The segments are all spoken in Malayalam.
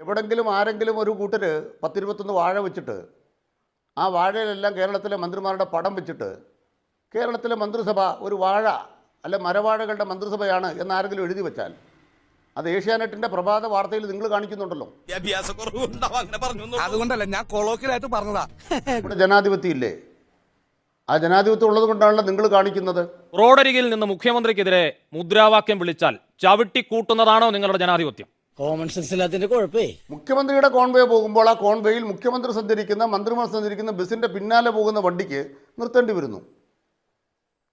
എവിടെങ്കിലും ആരെങ്കിലും ഒരു കൂട്ടർ പത്തിരുപത്തൊന്ന് വാഴ വെച്ചിട്ട് ആ വാഴയിലെല്ലാം കേരളത്തിലെ മന്ത്രിമാരുടെ പടം വെച്ചിട്ട് കേരളത്തിലെ മന്ത്രിസഭ ഒരു വാഴ അല്ലെ മരവാഴകളുടെ മന്ത്രിസഭയാണ് എന്നാരെങ്കിലും എഴുതി വെച്ചാൽ അത് ഏഷ്യാനെറ്റിന്റെ പ്രഭാത വാർത്തയിൽ നിങ്ങൾ കാണിക്കുന്നുണ്ടല്ലോ. അതുകൊണ്ടല്ല ഞാൻ കൊളോക്കിലായിട്ട് പറഞ്ഞതാ. ഇവിടെ ജനാധിപത്യം ഇല്ലേ ആ ജനാധിപത്യം ഉള്ളത് കൊണ്ടാണല്ലോ നിങ്ങൾ കാണിക്കുന്നത്. റോഡരികിൽ നിന്ന് മുഖ്യമന്ത്രിക്കെതിരെ മുദ്രാവാക്യം വിളിച്ചാൽ ചവിട്ടി കൂട്ടുന്നതാണോ നിങ്ങളുടെ ജനാധിപത്യം? കോമൺ സെൻസ് ഇല്ലാത്തതിന്റെ കുഴപ്പേ മുഖ്യമന്ത്രിയുടെ കോൺവേ പോകുമ്പോൾ ആ കോൺവേയിൽ മുഖ്യമന്ത്രി സഞ്ചരിക്കുന്ന മന്ത്രിമാർ സഞ്ചരിക്കുന്ന ബസിന്റെ പിന്നാലെ പോകുന്ന വണ്ടിക്ക് നിർത്തേണ്ടി വരുന്നു.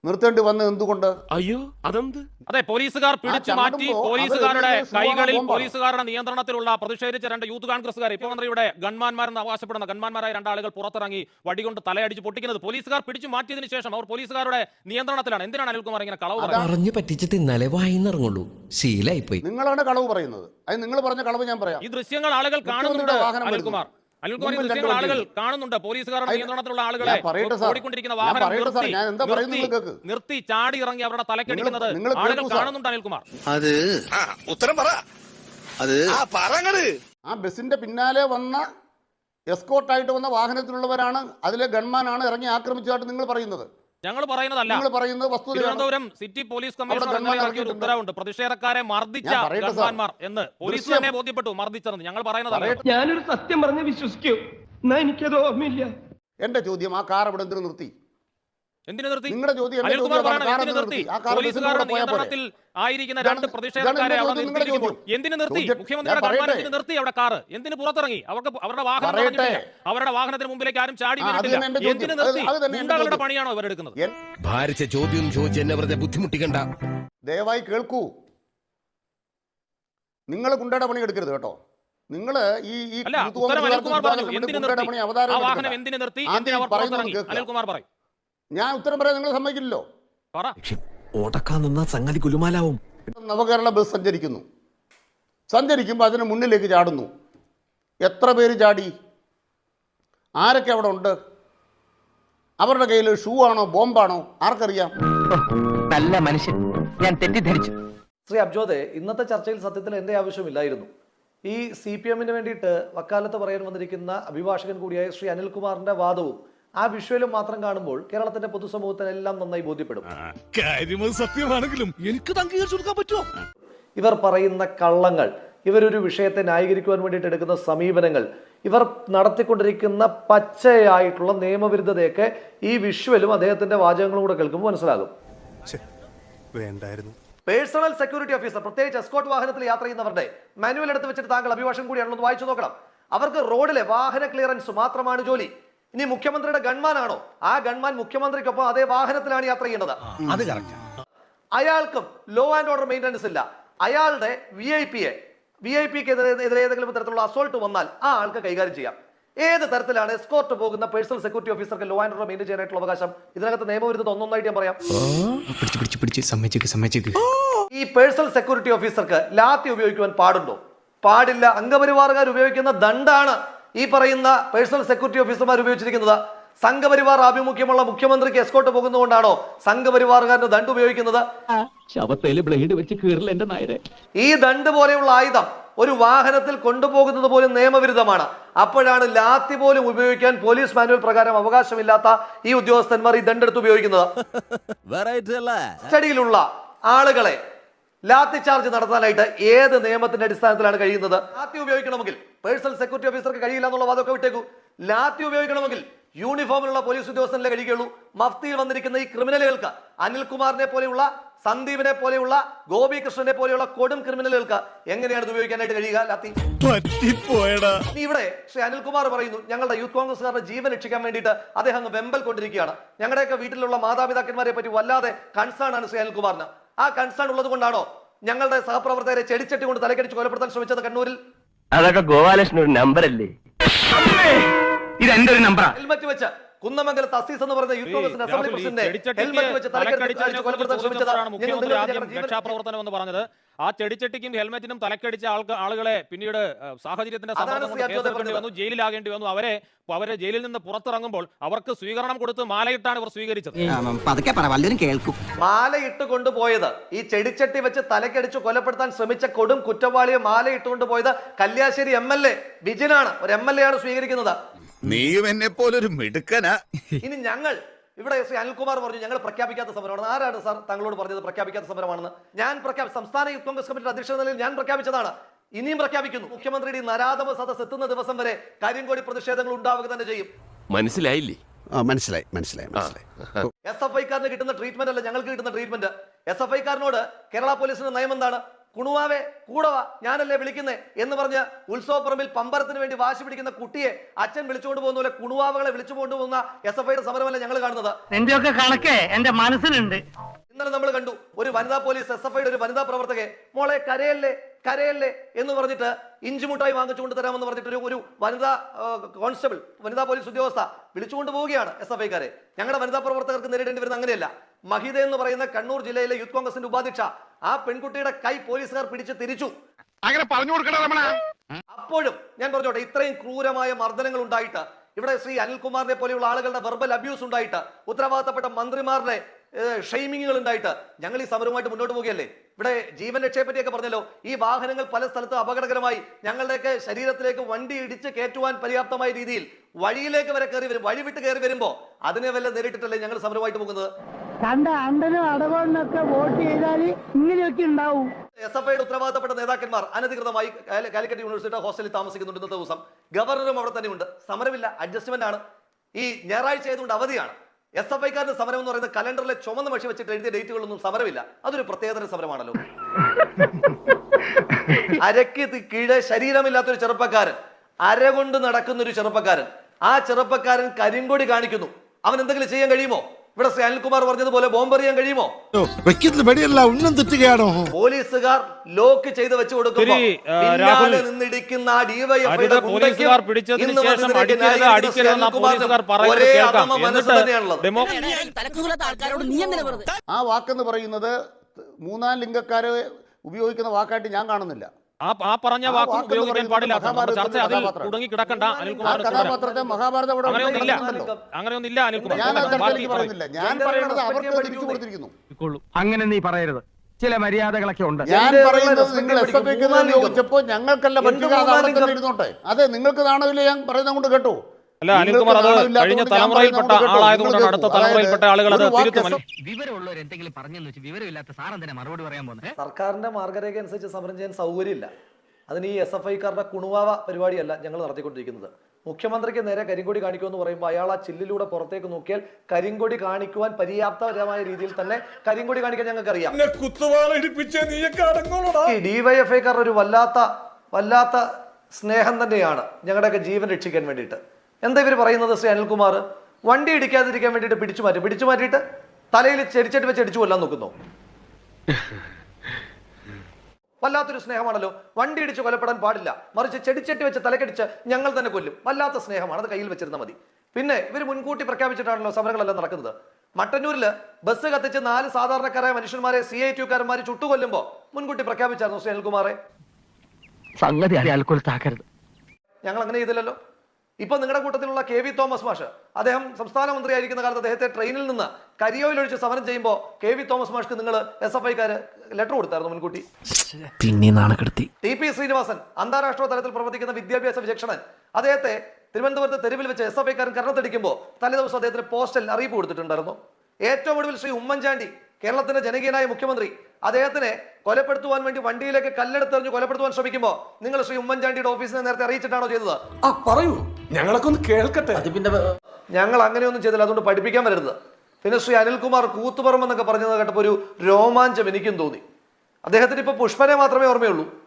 നിർത്തേണ്ടി വന്നത് എന്തുകൊണ്ട്? അയ്യോ അതെന്ത്? അതെ പോലീസുകാർ പിടിച്ചു മാറ്റി പോലീസുകാരുടെ കൈകളിൽ. പോലീസുകാരുടെ നിയന്ത്രണത്തിലുള്ള പ്രതിഷേധിച്ച രണ്ട് യൂത്ത് കോൺഗ്രസുകാർ മന്ത്രിയുടെ ഗൺമാന്മാരെന്ന് അവകാശപ്പെടുന്ന ഗൺമാന്മാരായ രണ്ടാളുകൾ പുറത്തിറങ്ങി വടികൊണ്ട് തലയടിച്ച് പൊട്ടിക്കുന്നത്. പോലീസുകാർ പിടിച്ചു മാറ്റിയതിനു ശേഷം അവർ പോലീസുകാരുടെ നിയന്ത്രണത്തിലാണ്. എന്തിനാണ് അനിൽകുമാർ ഇങ്ങനെ കളവ് പറയുന്നത്? പറഞ്ഞു പറ്റിച്ച് തിന്നാലേ വായിന്നിറങ്ങുള്ളൂ ശീലായിപ്പോയി. നിങ്ങളാണ് കളവ് പറയുന്നത്. അത് നിങ്ങൾ പറഞ്ഞ കളവ് ഞാൻ പറയാം. ഈ ദൃശ്യങ്ങൾ ആളുകൾ കാണുന്നുണ്ട് അനിൽകുമാർ അനിൽകുമാർ ആളുകൾ വണ്ടിയുണ്ട്. കാണുന്നുണ്ട്. പോലീസുകാരുടെ നിയന്ത്രണത്തിലുള്ള ആളുകളെ ഓടിക്കൊണ്ടിരിക്കുന്ന വാഹനം നിർത്തി ചാടി ഇറങ്ങി അവരുടെ തലക്കടിക്കുന്നത് ആളുകൾ. കാണുന്നുണ്ട് അനിൽകുമാർ അത് ഉത്തരം പറ. അത് ആ ബസ്സിന്റെ പിന്നാലെ വന്ന എസ്കോട്ടായിട്ട് വന്ന വാഹനത്തിലുള്ളവരാണ്. അതിലെ ഗൺമാനാണ് ഇറങ്ങി ആക്രമിച്ചതായിട്ട് നിങ്ങൾ പറയുന്നത്. ഞങ്ങൾ പറയുന്നതല്ല. നിങ്ങൾ പറയുന്നത് വസ്തുതയാണ് തിരുവനന്തപുരം സിറ്റി പോലീസ് കമ്മീഷണർ. ഉത്തരവുണ്ട്. പ്രതിഷേധക്കാരെ മർദ്ദിച്ച. ഗൺമാന്മാർ എന്ന് പോലീസ് തന്നെ ബോധ്യപ്പെട്ടു മർദ്ദിച്ചതെന്ന്. ഞങ്ങൾ പറയുന്നതല്ല. ഞാനൊരു സത്യം പറഞ്ഞ് വിശ്വസിക്കൂ. എന്നാ എനിക്കത് ഓർമ്മയില്ല. എന്റെ ചോദ്യം ആ കാർ അവിടെ എന്തിനു നിർത്തി? എന്തിനു നിർത്തി? നിങ്ങളുടെ ചോദ്യം അനിൽകുമാർ പറയണം എന്തിനു നിർത്തി? പോലീസുകാരുടെ? നിയന്ത്രണത്തിൽ ആയിരിക്കുന്ന രണ്ട് പ്രതിഷേധക്കാരെ നിർത്തിയിരിക്കുമ്പോൾ എന്തിനു നിർത്തി? മുഖ്യമന്ത്രിയുടെ നിർത്തി അവിടെ കാറ്. എന്തിനു പുറത്തിറങ്ങി? അവർക്ക് അവരുടെ വാഹനം അവരുടെ വാഹനത്തിന് മുമ്പിലേക്ക് ആരും ചാടി വീണിട്ടില്ല. എന്തിനു നിർത്തി? ഗുണ്ടകളുടെ പണിയാണോ ഇവരെടുക്കുന്നത് എൻ- ഭാരിച്ച ചോദ്യം ചോദിച്ച് എന്നെ വെറുതെ ബുദ്ധിമുട്ടിക്കണ്ട. ദയവായി കേൾക്കൂ. നിങ്ങൾ ഗുണ്ടയുടെ പണി എടുക്കരുത് കേട്ടോ. നിങ്ങൾ ഈ ഈ അനിൽകുമാർ പറഞ്ഞു. എന്തിനു നിർത്തി? അവതാരം. എന്തിനു നിർത്തി. അനിൽകുമാർ പറയും. ഞാൻ ഉത്തരം പറയാൻ നിങ്ങൾ സമ്മതിക്കില്ലല്ലോ. പറ. ഓടക്കാൻ നിന്ന സംഗതി കുലുമാലാവും. നവകേരള ബസ് സഞ്ചരിക്കുന്നു. സഞ്ചരിക്കുമ്പോൾ അതിന് മുന്നിലേക്ക് ചാടുന്നു. എത്ര പേര് ചാടി? ആരൊക്കെ അവിടെ ഉണ്ട്? അവരുടെ കയ്യിൽ ഷൂ ആണോ ബോംബാണോ? ആർക്കറിയാം. നല്ല മനുഷ്യൻ. ഞാൻ തെറ്റിദ്ധരിച്ചു. ശ്രീ അബ്ജോദെ ഇന്നത്തെ ചർച്ചയിൽ സത്യത്തിൽ എന്റെ ആവശ്യമില്ലായിരുന്നു. ഈ സി പി എമ്മിന് വേണ്ടിയിട്ട് വക്കാലത്ത് പറയാൻ വന്നിരിക്കുന്ന അഭിഭാഷകൻ കൂടിയായ ശ്രീ അനിൽകുമാറിന്റെ വാദവും ആ വിഷ്വലും മാത്രം കാണുമ്പോൾ കേരളത്തിന്റെ പൊതുസമൂഹത്തിന് എല്ലാം നന്നായി ബോധ്യപ്പെടും. കാര്യമത് സത്യമാണെങ്കിലും എനിക്ക് അംഗീകരിച്ചു കൊടുക്കാൻ പറ്റുമോ? ഇവർ പറയുന്ന കള്ളങ്ങൾ ഇവരൊരു വിഷയത്തെ ന്യായീകരിക്കുവാൻ വേണ്ടിയിട്ട് എടുക്കുന്ന സമീപനങ്ങൾ ഇവർ നടത്തിക്കൊണ്ടിരിക്കുന്ന പച്ചയായിട്ടുള്ള നിയമവിരുദ്ധതയൊക്കെ ഈ വിഷ്വലും അദ്ദേഹത്തിന്റെ വാചകങ്ങളും കൂടെ കേൾക്കുമ്പോൾ മനസ്സിലാകും. വേണ്ടായിരുന്നു. പേഴ്സണൽ സെക്യൂരിറ്റി ഓഫീസർ പ്രത്യേകിച്ച് എസ്കോട്ട് വാഹനത്തിൽ യാത്ര ചെയ്യുന്നവരുടെ മാനുവൽ എടുത്ത് വെച്ചിട്ട് താങ്കൾ അഭിഭാഷം കൂടിയാണെന്ന് വായിച്ചു നോക്കണം. അവർക്ക് റോഡിലെ വാഹന ക്ലിയറൻസ് മാത്രമാണ് ജോലി. ഇനി മുഖ്യമന്ത്രിയുടെ ഗൺമാനാണോ? ആ ഗൺമാൻ മുഖ്യമന്ത്രിക്കൊപ്പം അതേ വാഹനത്തിലാണ് യാത്ര ചെയ്യേണ്ടത്. അത് കറക്റ്റ് അയാൾക്കും ലോ ആൻഡ് ഓർഡർ മെയിന്റനൻസ് ഇല്ല. അയാളുടെ വി ഐ പിയെ വി ഐ പിക്ക് എതിരെ ഏതെങ്കിലും തരത്തിലുള്ള അസോൾട്ട് വന്നാൽ ആ ആൾക്ക് കൈകാര്യം ചെയ്യാം. ഏത് തരത്തിലാണ് എസ്കോർട്ട് പോകുന്ന പേഴ്സണൽ സെക്യൂരിറ്റി ഓഫീസർക്ക് ലോ ആൻഡ് ഓർഡർ മെയിന്റെയിൻ ചെയ്യാനായിട്ടുള്ള അവകാശം? ഇതിനകത്ത് നിയമവിരുദ്ധത ഒന്നൊന്നായിട്ട് ഞാൻ പറയാം. ഈ പേഴ്സണൽ സെക്യൂരിറ്റി ഓഫീസർക്ക് ലാത്തി ഉപയോഗിക്കുവാൻ പാടുണ്ടോ? പാടില്ല. അംഗപരിവാറുകാർ ഉപയോഗിക്കുന്ന ദണ്ഡാണ് ഈ പറയുന്ന പേഴ്സണൽ സെക്യൂരിറ്റി ഓഫീസർമാർ ഉപയോഗിച്ചിരിക്കുന്നത് സംഘപരിവാർ ആഭിമുഖ്യമുള്ള മുഖ്യമന്ത്രിക്ക് എസ്കോട്ട് പോകുന്നതുകൊണ്ടാണോ സംഘപരിവാറുകാരന് ദണ്ട് ഉപയോഗിക്കുന്നത്? ശവത്തേൽ ബ്ലേഡ് വെച്ച് കീറില്ല എന്റെ നായരെ. ഈ ദണ്ട് പോലെയുള്ള ആയുധം ഒരു വാഹനത്തിൽ കൊണ്ടുപോകുന്നത് പോലും നിയമവിരുദ്ധമാണ്. അപ്പോഴാണ് ലാത്തി പോലും ഉപയോഗിക്കാൻ പോലീസ് മാനുവൽ പ്രകാരം അവകാശമില്ലാത്ത ഈ ഉദ്യോഗസ്ഥന്മാർ ഈ ദണ്ടെടുത്ത് ഉപയോഗിക്കുന്നത്. ആളുകളെ ലാത്തി ചാർജ് നടത്താനായിട്ട് ഏത് നിയമത്തിന്റെ അടിസ്ഥാനത്തിലാണ് കഴിയുന്നത്? ലാത്തി ഉപയോഗിക്കണമെങ്കിൽ പേഴ്സണൽ സെക്യൂരിറ്റി ഓഫീസർക്ക് കഴിയില്ല എന്നുള്ള വാദമൊക്കെ വിട്ടേക്കൂ. ലാത്തി ഉപയോഗിക്കണമെങ്കിൽ യൂണിഫോമിലുള്ള പോലീസ് ഉദ്യോഗസ്ഥനല്ലേ കഴിയുകയുള്ളൂ. മഫ്തിയിൽ വന്നിരിക്കുന്ന ഈ ക്രിമിനലുകൾക്ക് അനിൽകുമാറിനെ പോലെയുള്ള സന്ദീപിനെ പോലെയുള്ള ഗോപികൃഷ്ണനെ പോലെയുള്ള കൊടും ക്രിമിനലുകൾക്ക് എങ്ങനെയാണ് ഇത് ഉപയോഗിക്കാനായിട്ട് കഴിയുക ലാത്തി? ഇവിടെ ശ്രീ അനിൽകുമാർ പറയുന്നു ഞങ്ങളുടെ യൂത്ത് കോൺഗ്രസ്സുകാരുടെ ജീവൻ രക്ഷിക്കാൻ വേണ്ടിയിട്ട് അദ്ദേഹം വെമ്പൽ കൊണ്ടിരിക്കുകയാണ്. ഞങ്ങളുടെയൊക്കെ വീട്ടിലുള്ള മാതാപിതാക്കന്മാരെ പറ്റി വല്ലാതെ കൺസേൺ ആണ് ശ്രീ അനിൽകുമാറിന്. ആ കൺസേൺ ഉള്ളത് കൊണ്ടാണോ ഞങ്ങളുടെ സഹപ്രവർത്തകരെ ചെടിച്ചട്ടി കൊണ്ട് തലക്കടിച്ച് കൊലപ്പെടുത്താൻ ശ്രമിച്ചത് കണ്ണൂരിൽ? അതൊക്കെ ഗോപാലകൃഷ്ണൻ ഒരു നമ്പർ അല്ലേ? ഇത് എന്റെ ഒരു നമ്പറാ ഹെൽമറ്റ് വെച്ച്. കുന്നമംഗലത്ത് അസീസ് എന്ന് പറയുന്ന യൂത്ത് കോൺഗ്രസിന്റെ അസംബ്ലി പ്രസിഡന്റ് ഹെൽമെറ്റ് വെച്ച് തലക്കടിച്ച് കൊലപ്പെടുത്താൻ രക്ഷാപ്രവർത്തനം എന്ന് പറഞ്ഞത്? ആ ചെടിച്ചട്ടിക്കും ഹെൽമെറ്റിനും തലക്കടിച്ച ആൾക്ക് ആളുകളെ പിന്നീട് സാഹചര്യത്തിന്റെ വന്നു ജയിലിലാകേണ്ടി വന്നു. അവരെ അവരെ ജയിലിൽ നിന്ന് പുറത്തിറങ്ങുമ്പോൾ അവർക്ക് സ്വീകരണം കൊടുത്ത് മാലയിട്ടാണ് ഇവർ സ്വീകരിച്ചത്. പതുക്കെ കേൾക്കും. മാലയിട്ട് കൊണ്ടുപോയത് ഈ ചെടിച്ചട്ടി വെച്ച് തലക്കടിച്ച് കൊലപ്പെടുത്താൻ ശ്രമിച്ച കൊടും കുറ്റവാളിയെ മാലയിട്ട് കൊണ്ടുപോയത് പോയത് കല്യാശ്ശേരി എം എൽ എ ബിജിനാണ് ഒരു എം എൽ എ ആണ് സ്വീകരിക്കുന്നത്. നീയും എന്നെ പോലൊരു മിടുക്കനാ. ഇനി ഞങ്ങൾ ഇവിടെ ശ്രീ അനിൽകുമാർ പറഞ്ഞു ഞങ്ങൾ പ്രഖ്യാപിക്കാത്ത സമരമാണ്. ആരാണ് സാർ തങ്ങളോട് പറഞ്ഞത് പ്രഖ്യാപിക്കാത്ത സമരമാണെന്ന്? ഞാൻ പ്രഖ്യാപി സംസ്ഥാന യൂത്ത് കോൺഗ്രസ് കമ്മിറ്റിയുടെ അധ്യക്ഷ നിലയിൽ ഞാൻ പ്രഖ്യാപിച്ചതാണ്. ഇനിയും പ്രഖ്യാപിക്കുന്നു. മുഖ്യമന്ത്രിയുടെ നരാധമ സദസ് എത്തുന്ന ദിവസം വരെ കരിങ്കോടി പ്രതിഷേധങ്ങൾ ഉണ്ടാവുക തന്നെ ചെയ്യും. മനസ്സിലായില്ലേ? മനസ്സിലായി മനസ്സിലായി മനസ്സിലായി. എസ് എഫ് ഐക്കാരന് കിട്ടുന്ന ട്രീറ്റ്മെന്റ് അല്ല ഞങ്ങൾക്ക് കിട്ടുന്ന ട്രീറ്റ്മെന്റ് എസ് എഫ് ഐക്കാരനോട് കേരള പോലീസിന്റെ നയം എന്താണ് കുണുവാവെ കൂടവ ഞാനല്ലേ വിളിക്കുന്നേ എന്ന് പറഞ്ഞ് ഉത്സവപ്പുറമ്പിൽ പമ്പരത്തിന് വേണ്ടി വാശി പിടിക്കുന്ന കുട്ടിയെ അച്ഛൻ വിളിച്ചുകൊണ്ട് പോകുന്ന പോലെ കുണുവാവകളെ വിളിച്ചു കൊണ്ടുപോകുന്ന എസ് എഫ് ഐയുടെ സമരമല്ല ഞങ്ങൾ കാണുന്നത്. എന്റെയൊക്കെ കണക്കേ എന്റെ മനസ്സിലുണ്ട്. ഇന്നലെ നമ്മൾ കണ്ടു ഒരു വനിതാ പോലീസ് എസ് എഫ് ഐയുടെ ഒരു വനിതാ പ്രവർത്തകയെ മോളെ കരയല്ലേ കരയല്ലേ എന്ന് പറഞ്ഞിട്ട് ഇഞ്ചിമുട്ടായി വാങ്ങിച്ചുകൊണ്ട് തരാമെന്ന് പറഞ്ഞിട്ട് ഒരു ഒരു വനിതാ കോൺസ്റ്റബിൾ വനിതാ പോലീസ് ഉദ്യോഗസ്ഥ വിളിച്ചുകൊണ്ട് പോവുകയാണ് എസ് എഫ് ഐക്കാരെ. ഞങ്ങളുടെ വനിതാ പ്രവർത്തകർക്ക് നേരിടേണ്ടി വരുന്ന അങ്ങനെയല്ല. മഹിത എന്ന് പറയുന്ന കണ്ണൂർ ജില്ലയിലെ യൂത്ത് കോൺഗ്രസിന്റെ ഉപാധ്യക്ഷ ആ പെൺകുട്ടിയുടെ കൈ പോലീസുകാർ പിടിച്ച് തിരിച്ചു. അങ്ങനെ പറഞ്ഞു കൊടുക്കണം അപ്പോഴും ഞാൻ പറഞ്ഞോട്ടെ ഇത്രയും ക്രൂരമായ മർദ്ദനങ്ങൾ ഉണ്ടായിട്ട് ഇവിടെ ശ്രീ അനിൽകുമാറിനെ പോലെയുള്ള ആളുകളുടെ വെർബൽ അബ്യൂസ് ഉണ്ടായിട്ട് ഉത്തരവാദിത്തപ്പെട്ട മന്ത്രിമാരുടെ ഷെയ്മിങ്ങുകൾ ഉണ്ടായിട്ട് ഞങ്ങൾ ഈ സമരവുമായിട്ട് മുന്നോട്ട് പോവുകയല്ലേ? ഇവിടെ ജീവൻ രക്ഷയെ പറ്റിയൊക്കെ പറഞ്ഞല്ലോ ഈ വാഹനങ്ങൾ പല സ്ഥലത്തും അപകടകരമായി ഞങ്ങളുടെയൊക്കെ ശരീരത്തിലേക്ക് വണ്ടി ഇടിച്ച് കയറ്റുവാൻ പര്യാപ്തമായ രീതിയിൽ വഴിയിലേക്ക് വരെ കയറി വരും വഴി വിട്ട് കയറി വരുമ്പോൾ അതിനെ വല്ല നേരിട്ടിട്ടല്ലേ ഞങ്ങൾ സമരമായിട്ട് പോകുന്നത്? കണ്ട അണ്ടനും അടവണ്ണൊക്കെ വോട്ട് ചെയ്താൽ ഇങ്ങനെയൊക്കെ ഉണ്ടാവും. എസ് എഫ് ഐയുടെ ഉത്തരവാദിത്തപ്പെട്ട നേതാക്കന്മാർ അനധികൃതമായി കാലി- കാലിക്കറ്റ് യൂണിവേഴ്സിറ്റിയുടെ ഹോസ്റ്റലിൽ താമസിക്കുന്നുണ്ട് ഇന്നത്തെ ദിവസം. ഗവർണറും അവിടെ തന്നെയുണ്ട്. സമരമില്ല അഡ്ജസ്റ്റ്മെന്റ് ആണ് ഈ ഞായറാഴ്ച ആയതുകൊണ്ട് അവധിയാണ്. എസ് എഫ് ഐക്കാരുടെ സമരം എന്ന് പറയുന്നത് കലണ്ടറിലെ ചുമന്ന മഷി വെച്ചിട്ട് എഴുതിയ ഡേറ്റുകളൊന്നും സമരമില്ല. അതൊരു പ്രത്യേകതര സമരമാണല്ലോ. അരക്ക് കീഴെ ശരീരമില്ലാത്തൊരു ചെറുപ്പക്കാരൻ. അരകൊണ്ട് നടക്കുന്ന ഒരു ചെറുപ്പക്കാരൻ. ആ ചെറുപ്പക്കാരൻ കരിങ്കൊടി കാണിക്കുന്നു. അവൻ എന്തെങ്കിലും ചെയ്യാൻ കഴിയുമോ? ഇവിടെ ശ്രീ അനിൽകുമാർ പറഞ്ഞതുപോലെ ബോംബെറിയാൻ കഴിയുമോ? പോലീസുകാർ ലോക്ക് ചെയ്ത് വെച്ചു കൊടുക്കും പിന്നാലെ നിന്നിടിക്കുന്ന ആ ഗുണ്ടയ്ക്കും ഇന്ന് ഒരേ അധമ മനസ്സ് തന്നെയാണുള്ളത്. ആ വാക്കെന്ന് പറയുന്നത് മൂന്നാം ലിംഗക്കാരെ ഉപയോഗിക്കുന്ന വാക്കായിട്ട് ഞാൻ കാണുന്നില്ല. ആ ആ പറഞ്ഞ വാക്കും ഉപയോഗിക്കാൻ പാടില്ല ചർച്ച അതിൽ തുടങ്ങി കുടുങ്ങി കിടക്കണ്ട അനിൽകുമാർ അനിൽകുമാറിന് അങ്ങനെയൊന്നില്ല അങ്ങനെയൊന്നില്ല അനിൽകുമാർ. ഞാൻ പറയുന്നത് അവർക്ക് തിരിച്ചു കൊടുത്തിരിക്കുന്നു. അങ്ങനെ നീ പറയരുത്. ചില മര്യാദകളൊക്കെ ഉണ്ട്. ഞാൻ പറയുന്നത് നിങ്ങൾ എസ്. എഫ് ഐക്ക്. ഉപയോഗിച്ചപ്പോൾ ഞങ്ങൾക്കല്ല പറ്റുക? ഇരുന്നോട്ടെ. അതെ നിങ്ങൾക്ക് നാണമില്ല ഞാൻ പറയുന്നത് കൊണ്ട് കേട്ടോ. അല്ല അനിൽകുമാർ അത് കഴിഞ്ഞ തലമുറയിൽപ്പെട്ട ആളായതുകൊണ്ടാണ് അടുത്ത തലമുറയിൽപ്പെട്ട ആളുകൾ അത് തിരുത്തും വിവരമുള്ളവർ എന്തെങ്കിലും പറഞ്ഞെന്ന് വെച്ചാൽ വിവരമില്ലാത്ത സാറെന്തിനാ മറുപടി പറയാൻ പോകുന്നത് സർക്കാരിന്റെ മാർഗരേഖ അനുസരിച്ച് സമരം ചെയ്യാൻ സൗകര്യമില്ല. അതിന് ഈ എസ് എഫ് ഐക്കാരുടെ കുണുവാവ പരിപാടിയല്ല ഞങ്ങൾ നടത്തിക്കൊണ്ടിരിക്കുന്നത്. മുഖ്യമന്ത്രിക്ക് നേരെ കരിങ്കൊടി കാണിക്കുമെന്ന് പറയുമ്പോൾ അയാൾ ആ ചില്ലിലൂടെ പുറത്തേക്ക് നോക്കിയാൽ കരിങ്കൊടി കാണിക്കുവാൻ പര്യാപ്തപരമായ രീതിയിൽ തന്നെ കരിങ്കൊടി കാണിക്കാൻ ഞങ്ങൾക്ക് അറിയാം കുത്തുവാള ഇടിപ്പിച്ച നീയൊക്കെ അടങ്ങോളടാ ഈ ഡിവൈഎഫ്ഐക്കാരുടെ ഒരു വല്ലാത്ത വല്ലാത്ത സ്നേഹം തന്നെയാണ് ഞങ്ങളുടെയൊക്കെ ജീവൻ രക്ഷിക്കാൻ വേണ്ടിയിട്ട്. എന്താ ഇവർ പറയുന്നത് ശ്രീ അനിൽകുമാർ? വണ്ടി ഇടിക്കാതിരിക്കാൻ വേണ്ടിയിട്ട് പിടിച്ചു മാറ്റി. പിടിച്ചു മാറ്റിയിട്ട് തലയിൽ ചെടിച്ചട്ടി വെച്ച് അടിച്ചു കൊല്ലാൻ നോക്കുന്നു. വല്ലാത്തൊരു സ്നേഹമാണല്ലോ. വണ്ടി ഇടിച്ച് കൊലപ്പെടാൻ പാടില്ല. മറിച്ച് ചെടിച്ചട്ടി വെച്ച് തലക്കടിച്ച് ഞങ്ങൾ തന്നെ കൊല്ലും. വല്ലാത്ത സ്നേഹമാണ്. അത് കയ്യിൽ വെച്ചിരുന്നാൽ മതി. പിന്നെ ഇവർ മുൻകൂട്ടി പ്രഖ്യാപിച്ചിട്ടാണല്ലോ സമരങ്ങളെല്ലാം നടക്കുന്നത്. മട്ടന്നൂരിൽ ബസ് കത്തിച്ച് നാല് സാധാരണക്കാരായ മനുഷ്യന്മാരെ സി ഐ ടിക്കാരന്മാർ ചുട്ടുകൊല്ലുമ്പോൾ മുൻകൂട്ടി പ്രഖ്യാപിച്ചായിരുന്നു ശ്രീ അനിൽകുമാറെ. സംഗതി ഞങ്ങൾ അങ്ങനെ ചെയ്തില്ലല്ലോ. ഇപ്പൊ നിങ്ങളുടെ കൂട്ടത്തിലുള്ള കെ വി തോമസ് മാഷ് അദ്ദേഹം സംസ്ഥാന മന്ത്രിയായിരിക്കുന്ന കാലത്ത് അദ്ദേഹത്തെ ട്രെയിനിൽ നിന്ന് കരിയോയിൽ ഒഴിച്ച് സമരം ചെയ്യുമ്പോൾ കെ വി തോമസ് മാഷ്ക്ക് നിങ്ങൾ എസ് എഫ് ഐക്കാര് ലെറ്റർ കൊടുത്തായിരുന്നു മുൻകൂട്ടി. പിന്നെ നാണക്കെടുത്തി. ടി പി ശ്രീനിവാസൻ അന്താരാഷ്ട്ര തലത്തിൽ പ്രവർത്തിക്കുന്ന വിദ്യാഭ്യാസ വിചക്ഷണൻ അദ്ദേഹത്തെ തിരുവനന്തപുരത്ത് തെരുവിൽ വെച്ച് എസ് എഫ് ഐക്കാരൻ കരണത്തടിക്കുമ്പോൾ തലേദിവസം അദ്ദേഹത്തിന് പോസ്റ്റൽ അറിയിപ്പ് കൊടുത്തിട്ടുണ്ടായിരുന്നു. ഏറ്റവും ഒടുവിൽ ശ്രീ ഉമ്മൻചാണ്ടി കേരളത്തിന്റെ ജനകീയനായ മുഖ്യമന്ത്രി അദ്ദേഹത്തിനെ കൊലപ്പെടുത്തുവാൻ വേണ്ടി വണ്ടിയിലേക്ക് കല്ലെടുത്തെറിഞ്ഞ് കൊലപ്പെടുത്തുവാൻ ശ്രമിക്കുമ്പോൾ നിങ്ങൾ ശ്രീ ഉമ്മൻചാണ്ടിയുടെ ഓഫീസിനെ നേരത്തെ അറിയിച്ചിട്ടാണോ ചെയ്തത്? ആ പറയൂ. ഞങ്ങളൊക്കെ ഒന്ന് കേൾക്കട്ടെ. ഞങ്ങൾ അങ്ങനെയൊന്നും ചെയ്തില്ല. അതുകൊണ്ട് പഠിപ്പിക്കാൻ വരരുത്. പിന്നെ ശ്രീ അനിൽകുമാർ കൂത്തുപറമ്പ് എന്നൊക്കെ പറഞ്ഞത് കേട്ടപ്പോൾ ഒരു രോമാഞ്ചം എനിക്കും തോന്നി. അദ്ദേഹത്തിന് ഇപ്പൊ പുഷ്പനെ മാത്രമേ ഓർമ്മയുള്ളൂ.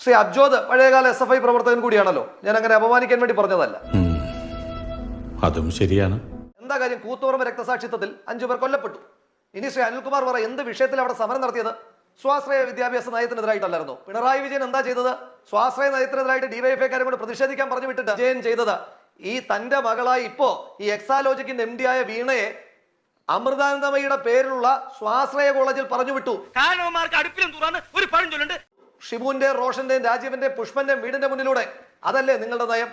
ശ്രീ അബ്ജോദ് പഴയകാല എസ് എഫ് ഐ പ്രവർത്തകൻ കൂടിയാണല്ലോ. ഞാൻ അങ്ങനെ അപമാനിക്കാൻ വേണ്ടി പറഞ്ഞതല്ല. അതും ശരിയാണ്. എന്താ കാര്യം? കൂത്തുപറമ്പ് രക്തസാക്ഷിത്വത്തിൽ അഞ്ചു പേർ കൊല്ലപ്പെട്ടു. ഇനി ശ്രീ അനിൽകുമാർ പറ എന്ത് വിഷയത്തിൽ അവിടെ സമരം നടത്തിയത്? സ്വാശ്രയ വിദ്യാഭ്യാസ നയത്തിനെതിരായിട്ടല്ലായിരുന്നു? പിണറായി വിജയൻ എന്താ ചെയ്തത്? സ്വാശ്രയ നയത്തിനെതിരായിട്ട് ഡിവൈഎഫ്ഐക്കാരും കൊണ്ട് പ്രതിഷേധിക്കാൻ പറഞ്ഞു വിട്ടിട്ട് വിജയൻ ചെയ്തത്. ഈ തന്റെ മകളായി ഇപ്പോ ഈ എക്സാലോജിക്കിന്റെ എം ഡി ആയ വീണയെ അമൃതാനന്ദമയുടെ പേരിലുള്ള സ്വാശ്രയ കോളേജിൽ പറഞ്ഞു വിട്ടു. കാരണവന്മാർക്ക് അടുപ്പിലും തുറന്ന് ഒരു പഴഞ്ചൊല്ലുണ്ട് ഷിബുവിന്റെ റോഷന്റെയും രാജീവിന്റെ പുഷ്പന്റെ വീടിന്റെ മുന്നിലൂടെ. അതല്ലേ നിങ്ങളുടെ നയം?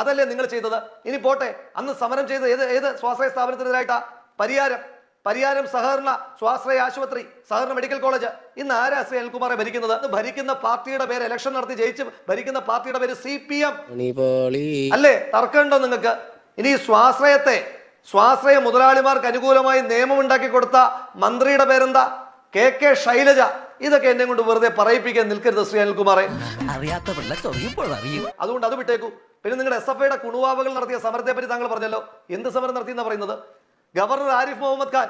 അതല്ലേ നിങ്ങൾ ചെയ്തത്? ഇനി പോട്ടെ അന്ന് സമരം ചെയ്ത് ഏത് ഏത് സ്വാശ്രയ സ്ഥാപനത്തിനെതിരായിട്ടാ? പരിഹാരം പരിഹാരം സഹകരണ സ്വാശ്രയ ആശുപത്രി സഹകരണ മെഡിക്കൽ കോളേജ്. ഇന്ന് ആരാ ശ്രീ അനിൽകുമാറെ ഭരിക്കുന്നത്? ഭരിക്കുന്ന പാർട്ടിയുടെ പേര് ഇലക്ഷൻ നടത്തി ജയിച്ച് ഭരിക്കുന്ന പാർട്ടിയുടെ പേര് സി പി എം. അല്ലേ? തർക്കമുണ്ടോ നിങ്ങൾക്ക്? ഇനി സ്വാശ്രയത്തെ സ്വാശ്രയ മുതലാളിമാർക്ക് അനുകൂലമായി നിയമം ഉണ്ടാക്കി കൊടുത്ത മന്ത്രിയുടെ പേരെന്താ? K K Shailaja. ഇതൊക്കെ എന്നെ കൊണ്ട് വെറുതെ പറയിപ്പിക്കാൻ നിൽക്കരുത് ശ്രീ അനിൽകുമാറെ. അറിയാത്ത പിള്ള ചൊറിയുമ്പോൾ അറിയും. അതുകൊണ്ട് അത് വിട്ടേക്കൂ. പിന്നെ നിങ്ങളുടെ എസ് എഫ് ഐയുടെ കുണുവാവകൾ നടത്തിയ സമരത്തെ പറ്റി താങ്കൾ പറഞ്ഞല്ലോ. എന്ത് സമരം നടത്തി എന്നാ പറയുന്നത്? ഗവർണർ ആരിഫ് മുഹമ്മദ് ഖാൻ.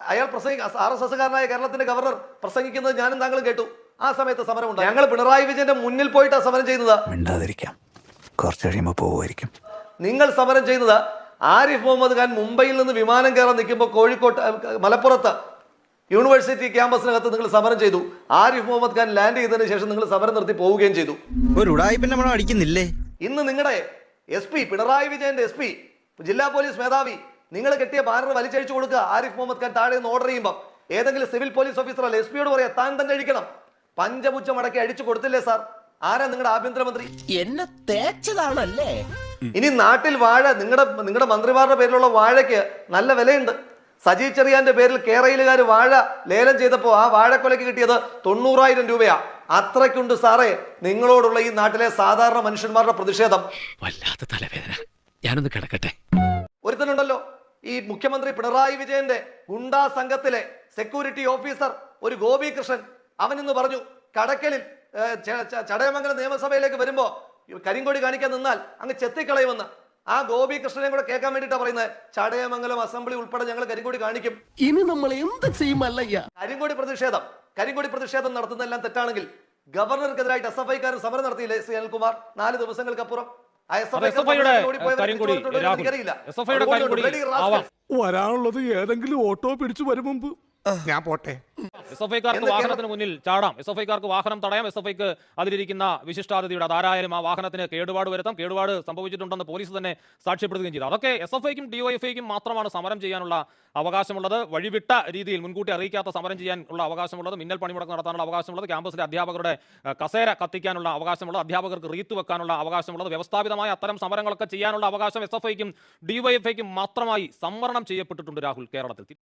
അയാൾ പ്രസംഗി ആർ എസ് എസ്സുകാരനായ കേരളത്തിന്റെ ഗവർണർ. പ്രസംഗിക്കുന്നത് ഞാനും താങ്കളും കേട്ടു. ആ സമയത്ത് സമരം ഉണ്ടായി. ഞങ്ങൾ പിണറായി വിജയന്റെ മുന്നിൽ പോയിട്ടാണ് സമരം ചെയ്യുന്നത് മിണ്ടാതിരിക്കാം. കുറച്ച് കഴിയുമ്പോൾ പോവുമായിരിക്കും. നിങ്ങൾ സമരം ചെയ്യുന്നത് ആരിഫ് മുഹമ്മദ് ഖാൻ മുംബൈയിൽ നിന്ന് വിമാനം കയറാൻ നിൽക്കുമ്പോൾ കോഴിക്കോട്ട് മലപ്പുറത്ത് യൂണിവേഴ്സിറ്റി ക്യാമ്പസിനകത്ത് നിങ്ങൾ സമരം ചെയ്തു. ആരിഫ് മുഹമ്മദ് ഖാൻ ലാൻഡ് ചെയ്തതിന് ശേഷം നിങ്ങൾ സമരം നിർത്തി പോവുകയും ചെയ്തു. ഒരു അടിക്കുന്നില്ലേ? ഇന്ന് നിങ്ങളുടെ എസ് പി പിണറായി വിജയന്റെ എസ് പി ജില്ലാ പോലീസ് മേധാവി നിങ്ങൾ കെട്ടിയ ബാനർ വലിച്ചഴിച്ചു കൊടുക്കുക. ആരിഫ് മുഹമ്മദ് ഖാൻ താഴെ നിന്ന് ഓർഡർ ചെയ്യുമ്പോൾ ഏതെങ്കിലും സിവിൽ പോലീസ് ഓഫീസർ അല്ലെ? എസ് പിയോട് പറയാ താൻ തന്നെ അഴിക്കണം പഞ്ചപുച്ച മടക്കി അടിച്ചു കൊടുത്തില്ലേ സാർ? ആരാ നിങ്ങളുടെ ആഭ്യന്തരമന്ത്രി? എന്നെ തേച്ചതാണല്ലേ? ഇനി നാട്ടിൽ വാഴ നിങ്ങളുടെ നിങ്ങളുടെ മന്ത്രിമാരുടെ പേരിലുള്ള വാഴയ്ക്ക് നല്ല വിലയുണ്ട്. സജി ചെറിയാന്റെ പേരിൽ കേരളയിലുകാർ വാഴ ലേലം ചെയ്തപ്പോൾ ആ വാഴക്കൊലയ്ക്ക് കിട്ടിയത് തൊണ്ണൂറായിരം രൂപയാ. അത്രയ്ക്കുണ്ട് സാറേ നിങ്ങളോടുള്ള ഈ നാട്ടിലെ സാധാരണ മനുഷ്യന്മാരുടെ പ്രതിഷേധം. വല്ലാത്ത തലവേദന. ഞാനൊന്ന് കിടക്കട്ടെ. ഈ മുഖ്യമന്ത്രി പിണറായി വിജയന്റെ ഗുണ്ടാ സംഘത്തിലെ സെക്യൂരിറ്റി ഓഫീസർ ഒരു ഗോപികൃഷ്ണൻ അവൻ ഇന്ന് പറഞ്ഞു കടക്കലിൽ ചടയമംഗലം നിയമസഭയിലേക്ക് വരുമ്പോ കരിങ്കൊടി കാണിക്കാൻ നിന്നാൽ അങ്ങ് ചെത്തിക്കളയുമെന്ന്. ആ ഗോപികൃഷ്ണനെ കൂടെ കേൾക്കാൻ വേണ്ടിയിട്ടാണ് പറയുന്നത്. ചടയമംഗലം അസംബ്ലി ഉൾപ്പെടെ ഞങ്ങൾ കരിങ്കൊടി കാണിക്കും. ഇനി നമ്മൾ എന്ത് ചെയ്യുമല്ലയ്യ? കരിങ്കൊടി പ്രതിഷേധം. കരിങ്കൊടി പ്രതിഷേധം നടത്തുന്നതെല്ലാം തെറ്റാണെങ്കിൽ ഗവർണർക്കെതിരായിട്ട് എസ് എഫ് ഐക്കാരൻ സമരം നടത്തിയില്ലേ ശ്രീ അനിൽകുമാർ? നാല് ദിവസങ്ങൾക്കപ്പുറം. വരാനുള്ളത് ഏതെങ്കിലും ഓട്ടോ പിടിച്ചു വരും മുമ്പ്. ഞാൻ പോട്ടെ. എസ് എഫ് ഐക്കാർക്ക് വാഹനത്തിന് മുന്നിൽ ചാടാം. എസ് എഫ് ഐക്കാർക്ക് വാഹനം തടയാം. എസ് എഫ് ഐക്ക് അതിലിരിക്കുന്ന വിശിഷ്ടാതിഥിയുടെ അതാരായാലും ആ വാഹനത്തിന് കേടുപാട് വരുത്താം. കേടുപാട് സംഭവിച്ചിട്ടുണ്ടെന്ന് പോലീസ് തന്നെ സാക്ഷ്യപ്പെടുത്തുകയും ചെയ്തു. അതൊക്കെ എസ് എഫ് ഐക്കും ഡിവൈഎഫ്ഐക്കും മാത്രമാണ് സമരം ചെയ്യാനുള്ള അവകാശമുള്ളത്. വഴിവിട്ട രീതിയിൽ മുൻകൂട്ടി അറിയിക്കാത്ത സമരം ചെയ്യാനുള്ള അവകാശമുള്ളത്. മിന്നൽ പണിമുടക്ക് നടത്താനുള്ള അവകാശമുള്ളത്. ക്യാമ്പസിലെ അധ്യാപകരുടെ കസേര കത്തിക്കാനുള്ള അവകാശമുള്ളത്. അധ്യാപകർക്ക് റീത്ത് വെക്കാനുള്ള അവകാശമുള്ളത്. വ്യവസ്ഥാപിതമായ അത്തരം സമരങ്ങളൊക്കെ ചെയ്യാനുള്ള അവകാശം എസ് എഫ് ഐക്കും ഡിവൈഎഫ്ഐക്കും മാത്രമായി സംവരണം ചെയ്യപ്പെട്ടിട്ടുണ്ട് രാഹുൽ കേരളത്തിൽ.